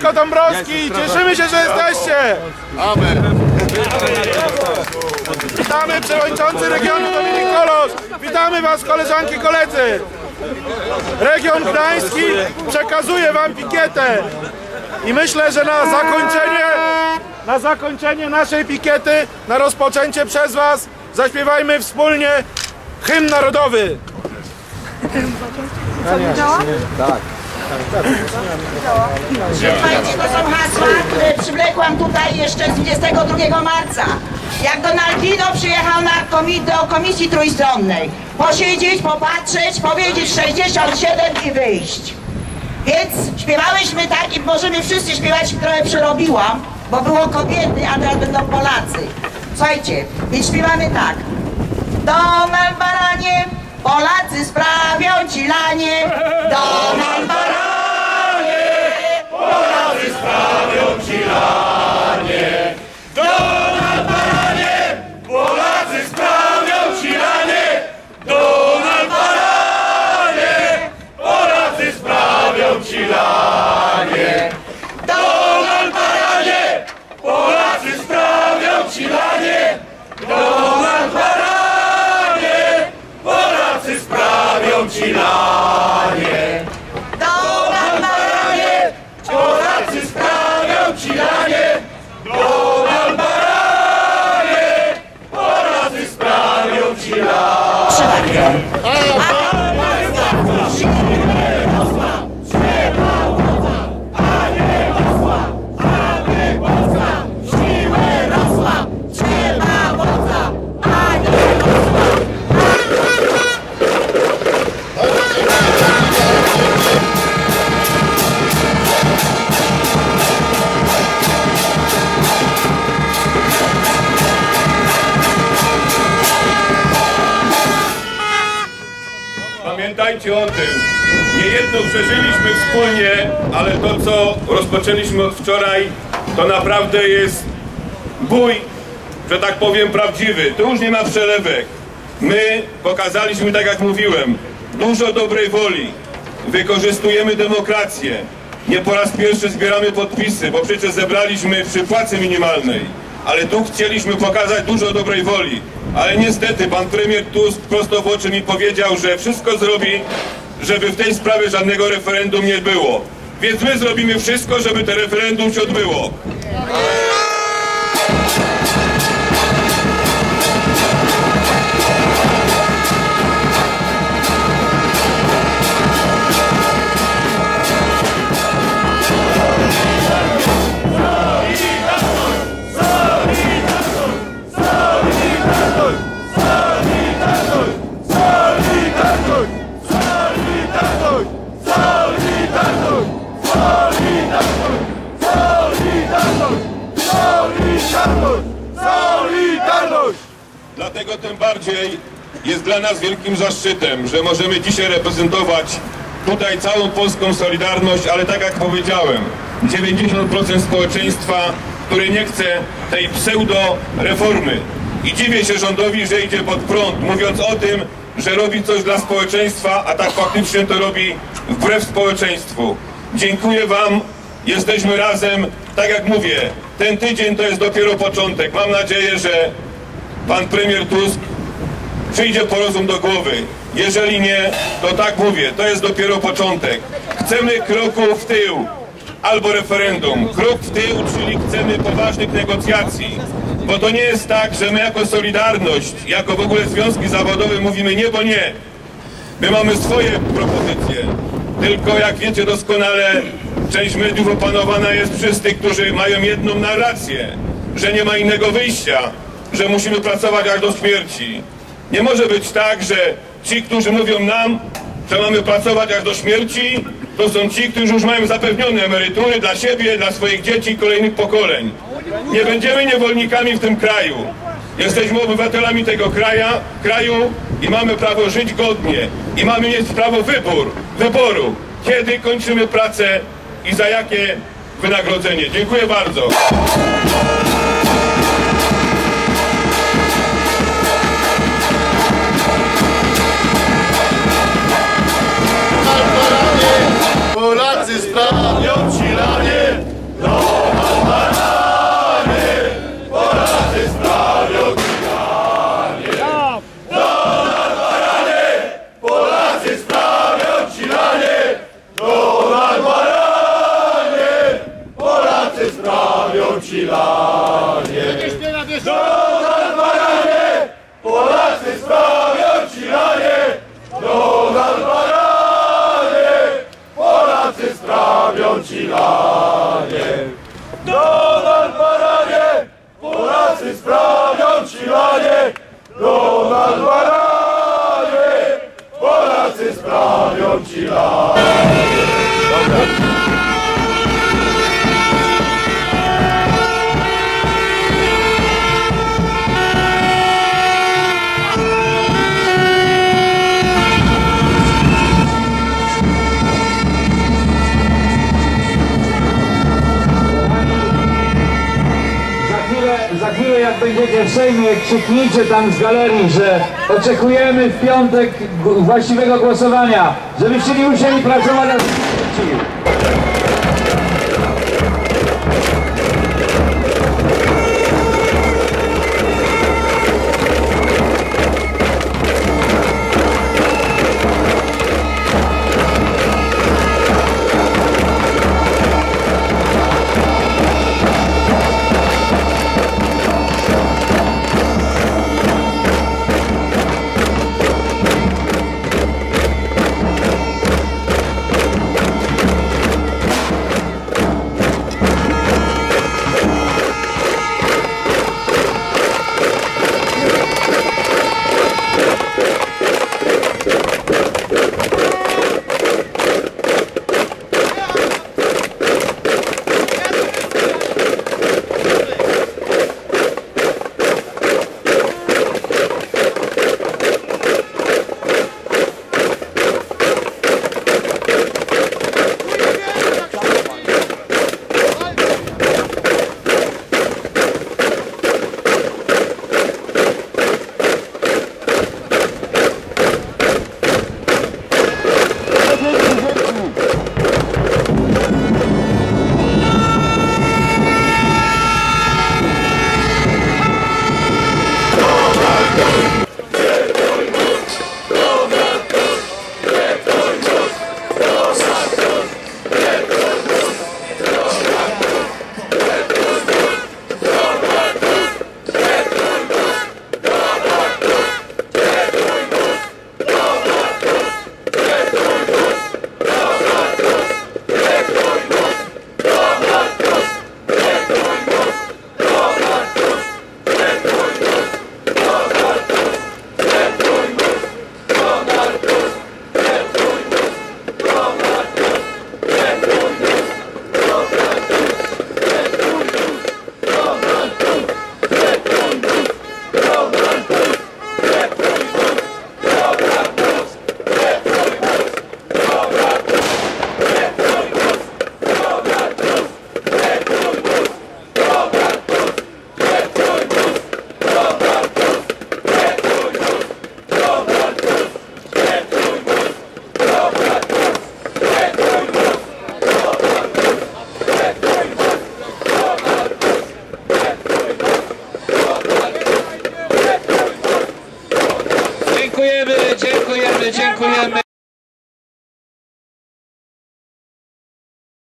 Bosko Dąbrowski, cieszymy się, że jesteście! Amen. Witamy przewodniczący regionu Dominik Kolosz! Witamy was koleżanki, koledzy! Region Gdański przekazuje wam pikietę i myślę, że na zakończenie na zakończenie naszej pikiety, na rozpoczęcie przez was zaśpiewajmy wspólnie hymn narodowy. Słuchajcie, to są hasła, które przywlekłam tutaj jeszcze z 22 marca. Jak Donaldino przyjechał na do komisji trójstronnej. Posiedzieć, popatrzeć, powiedzieć 67 i wyjść. Więc śpiewałyśmy tak i możemy wszyscy śpiewać, trochę przerobiłam, bo było kobiety, a teraz będą Polacy. Słuchajcie, więc śpiewamy tak. Donald Baranie, Polacy sprawią sprawią Pamiętajcie o tym, niejedno przeżyliśmy wspólnie, ale to co rozpoczęliśmy od wczoraj, to naprawdę jest bój, że tak powiem, prawdziwy. Tu już nie ma przelewek. My pokazaliśmy, tak jak mówiłem, dużo dobrej woli. Wykorzystujemy demokrację. Nie po raz pierwszy zbieramy podpisy, bo przecież zebraliśmy przy płacy minimalnej. Ale tu chcieliśmy pokazać dużo dobrej woli. Ale niestety pan premier Tusk prosto w oczy mi powiedział, że wszystko zrobi, żeby w tej sprawie żadnego referendum nie było. Więc my zrobimy wszystko, żeby to referendum się odbyło. Dlatego tym bardziej jest dla nas wielkim zaszczytem, że możemy dzisiaj reprezentować tutaj całą polską Solidarność, ale tak jak powiedziałem, 90% społeczeństwa, które nie chce tej pseudo-reformy. I dziwię się rządowi, że idzie pod prąd, mówiąc o tym, że robi coś dla społeczeństwa, a tak faktycznie to robi wbrew społeczeństwu. Dziękuję Wam, jesteśmy razem. Tak jak mówię, ten tydzień to jest dopiero początek. Mam nadzieję, że pan premier Tusk przyjdzie po rozum do głowy. Jeżeli nie, to tak mówię, to jest dopiero początek. Chcemy kroku w tył albo referendum. Krok w tył, czyli chcemy poważnych negocjacji. Bo to nie jest tak, że my jako Solidarność, jako w ogóle związki zawodowe mówimy nie, bo nie. My mamy swoje propozycje. Tylko jak wiecie doskonale, część mediów opanowana jest przez tych, którzy mają jedną narrację, że nie ma innego wyjścia, że musimy pracować aż do śmierci. Nie może być tak, że ci, którzy mówią nam, że mamy pracować aż do śmierci, to są ci, którzy już mają zapewnione emerytury dla siebie, dla swoich dzieci i kolejnych pokoleń. Nie będziemy niewolnikami w tym kraju. Jesteśmy obywatelami tego kraja, kraju i mamy prawo żyć godnie. I mamy mieć prawo wybór, wyboru. Kiedy kończymy pracę i za jakie wynagrodzenie. Dziękuję bardzo. Chwilę, jak będziecie w Sejmie, krzyknijcie tam z galerii, że oczekujemy w piątek właściwego głosowania, żebyście nie musieli pracować. na